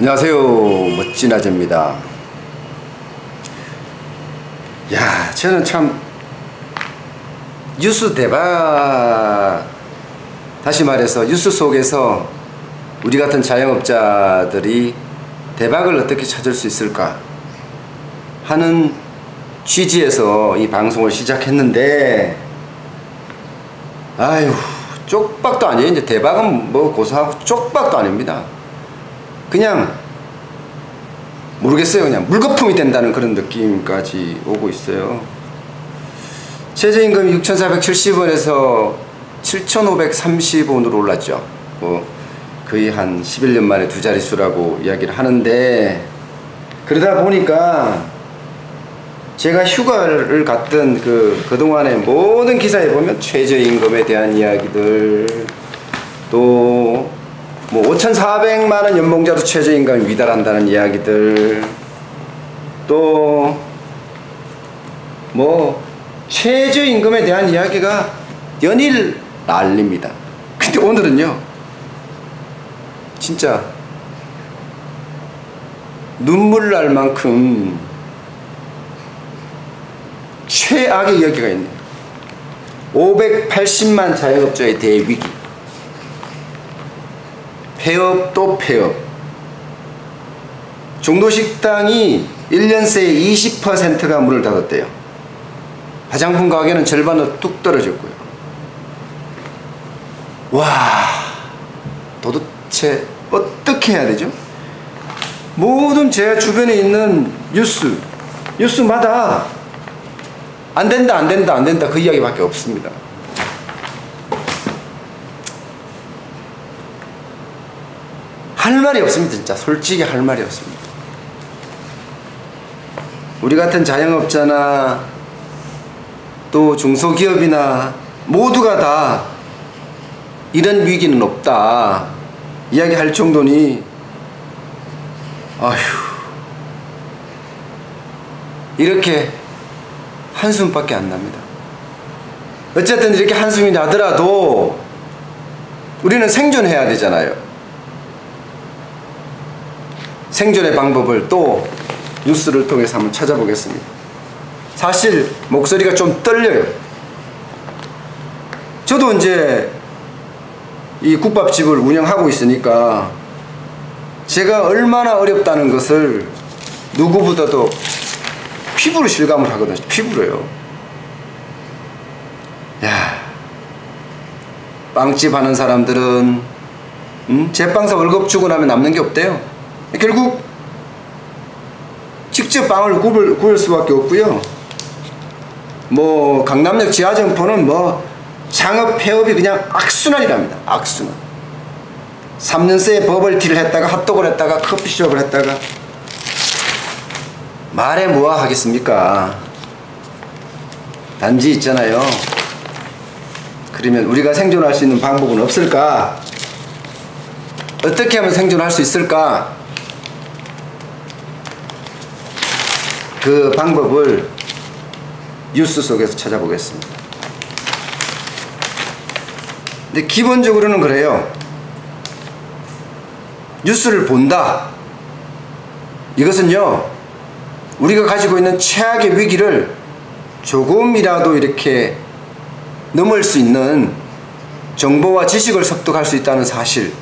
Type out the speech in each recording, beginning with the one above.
안녕하세요. 멋진 아재입니다. 야 저는 참 뉴스 대박. 다시 말해서 뉴스 속에서 우리 같은 자영업자들이 대박을 어떻게 찾을 수 있을까 하는 취지에서 이 방송을 시작했는데 아유 쪽박도 아니에요. 이제 대박은 뭐 고사하고 쪽박도 아닙니다 그냥 모르겠어요. 그냥 물거품이 된다는 그런 느낌까지 오고 있어요. 최저임금이 6,470원에서 7,530원으로 올랐죠. 뭐 거의 한 11년 만에 두 자릿수라고 이야기를 하는데 그러다 보니까 제가 휴가를 갔던 그 그동안의 모든 기사에 보면 최저임금에 대한 이야기들 또 뭐 5,400만 원 연봉자도 최저임금이 위달한다는 이야기들 또 뭐 최저임금에 대한 이야기가 연일 날립니다. 근데 오늘은요. 진짜 눈물 날 만큼 최악의 이야기가 있네요. 580만 자영업자의 대위기. 폐업 또 폐업. 종로식당이 1년 새에 20%가 문을 닫았대요. 화장품 가게는 절반으로 뚝 떨어졌고요. 와, 도대체 어떻게 해야 되죠? 모든 제 주변에 있는 뉴스, 뉴스마다 안 된다, 안 된다, 안 된다 그 이야기밖에 없습니다. 할 말이 없습니다, 진짜. 솔직히 할 말이 없습니다. 우리 같은 자영업자나 또 중소기업이나 모두가 다 이런 위기는 없다. 이야기할 정도니, 아휴. 이렇게 한숨밖에 안 납니다. 어쨌든 이렇게 한숨이 나더라도 우리는 생존해야 되잖아요. 생존의 방법을 또 뉴스를 통해서 한번 찾아보겠습니다. 사실 목소리가 좀 떨려요. 저도 이제 이 국밥집을 운영하고 있으니까 제가 얼마나 어렵다는 것을 누구보다도 피부로 실감을 하거든요. 피부로요. 야, 빵집 하는 사람들은 음? 제빵사 월급 주고 나면 남는 게 없대요. 결국 직접 빵을 구울, 구울 수밖에 없고요. 뭐 강남역 지하점포는 뭐 창업 폐업이 그냥 악순환이랍니다. 악순환. 3년 새에 버블티를 했다가 핫도그를 했다가 커피숍을 했다가 말해 뭐하 하겠습니까? 단지 있잖아요. 그러면 우리가 생존할 수 있는 방법은 없을까? 어떻게 하면 생존할 수 있을까? 그 방법을 뉴스 속에서 찾아보겠습니다. 근데 기본적으로는 그래요. 뉴스를 본다. 이것은요, 우리가 가지고 있는 최악의 위기를 조금이라도 이렇게 넘을 수 있는 정보와 지식을 습득할 수 있다는 사실,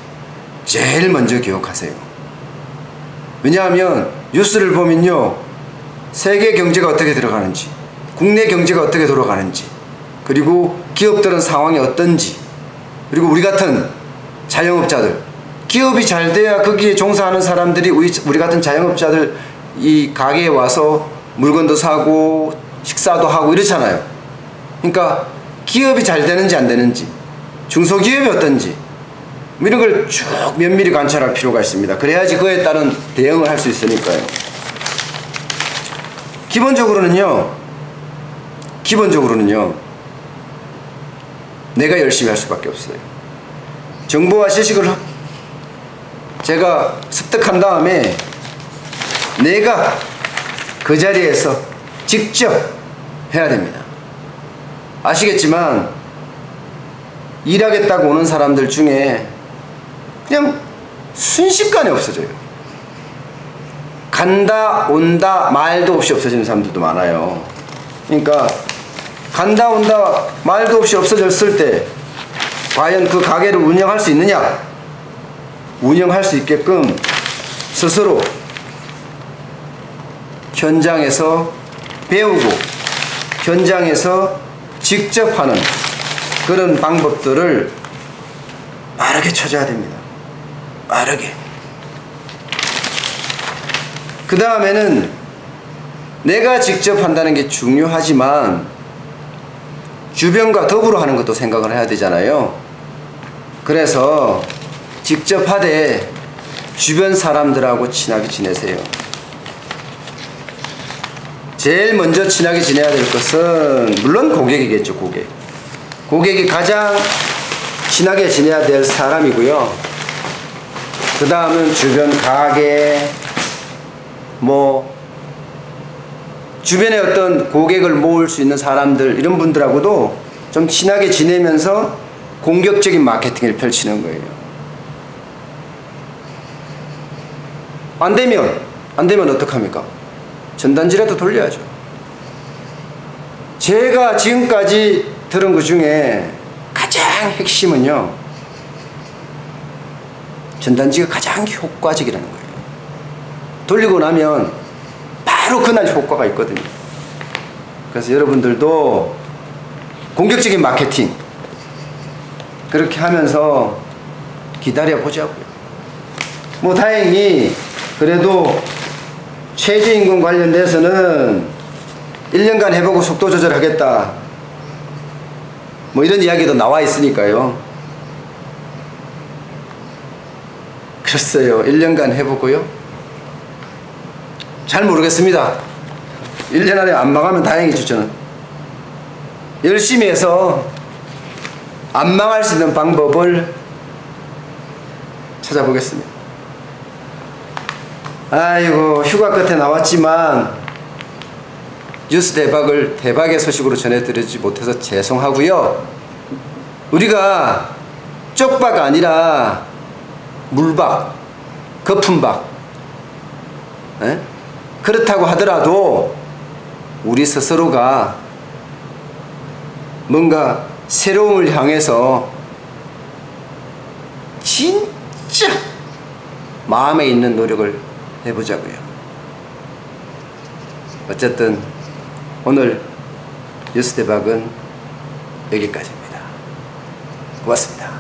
제일 먼저 기억하세요. 왜냐하면 뉴스를 보면요, 세계 경제가 어떻게 들어가는지, 국내 경제가 어떻게 돌아가는지, 그리고 기업들은 상황이 어떤지, 그리고 우리 같은 자영업자들, 기업이 잘 돼야 거기에 종사하는 사람들이 우리, 우리 같은 자영업자들 이 가게에 와서 물건도 사고 식사도 하고 이렇잖아요. 그러니까 기업이 잘 되는지 안 되는지, 중소기업이 어떤지, 뭐 이런 걸 쭉 면밀히 관찰할 필요가 있습니다. 그래야지 그에 따른 대응을 할 수 있으니까요. 기본적으로는요, 기본적으로는요, 내가 열심히 할 수밖에 없어요. 정보와 지식을 제가 습득한 다음에 내가 그 자리에서 직접 해야 됩니다. 아시겠지만 일하겠다고 오는 사람들 중에 그냥 순식간에 없어져요. 간다 온다 말도 없이 없어지는 사람들도 많아요. 그러니까 간다 온다 말도 없이 없어졌을 때 과연 그 가게를 운영할 수 있느냐? 운영할 수 있게끔 스스로 현장에서 배우고 현장에서 직접 하는 그런 방법들을 빠르게 찾아야 됩니다. 빠르게. 그 다음에는 내가 직접 한다는 게 중요하지만 주변과 더불어 하는 것도 생각을 해야 되잖아요. 그래서 직접 하되 주변 사람들하고 친하게 지내세요. 제일 먼저 친하게 지내야 될 것은 물론 고객이겠죠, 고객. 고객이 가장 친하게 지내야 될 사람이고요. 그 다음은 주변 가게, 뭐, 주변에 어떤 고객을 모을 수 있는 사람들, 이런 분들하고도 좀 친하게 지내면서 공격적인 마케팅을 펼치는 거예요. 안 되면, 안 되면 어떡합니까? 전단지라도 돌려야죠. 제가 지금까지 들은 것 중에 가장 핵심은요, 전단지가 가장 효과적이라는 거예요. 돌리고 나면 바로 그날 효과가 있거든요. 그래서 여러분들도 공격적인 마케팅 그렇게 하면서 기다려 보자고요. 뭐 다행히 그래도 최저임금 관련돼서는 1년간 해보고 속도 조절하겠다. 뭐 이런 이야기도 나와 있으니까요. 글쎄요, 1년간 해보고요. 잘 모르겠습니다. 1년 안에 안 망하면 다행이죠, 저는. 열심히 해서 안 망할 수 있는 방법을 찾아보겠습니다. 아이고, 휴가 끝에 나왔지만, 뉴스 대박을 대박의 소식으로 전해드리지 못해서 죄송하고요. 우리가 쪽박 아니라 물박, 거품박. 에? 그렇다고 하더라도 우리 스스로가 뭔가 새로움을 향해서 진짜 마음에 있는 노력을 해보자고요. 어쨌든 오늘 뉴스 대박은 여기까지입니다. 고맙습니다.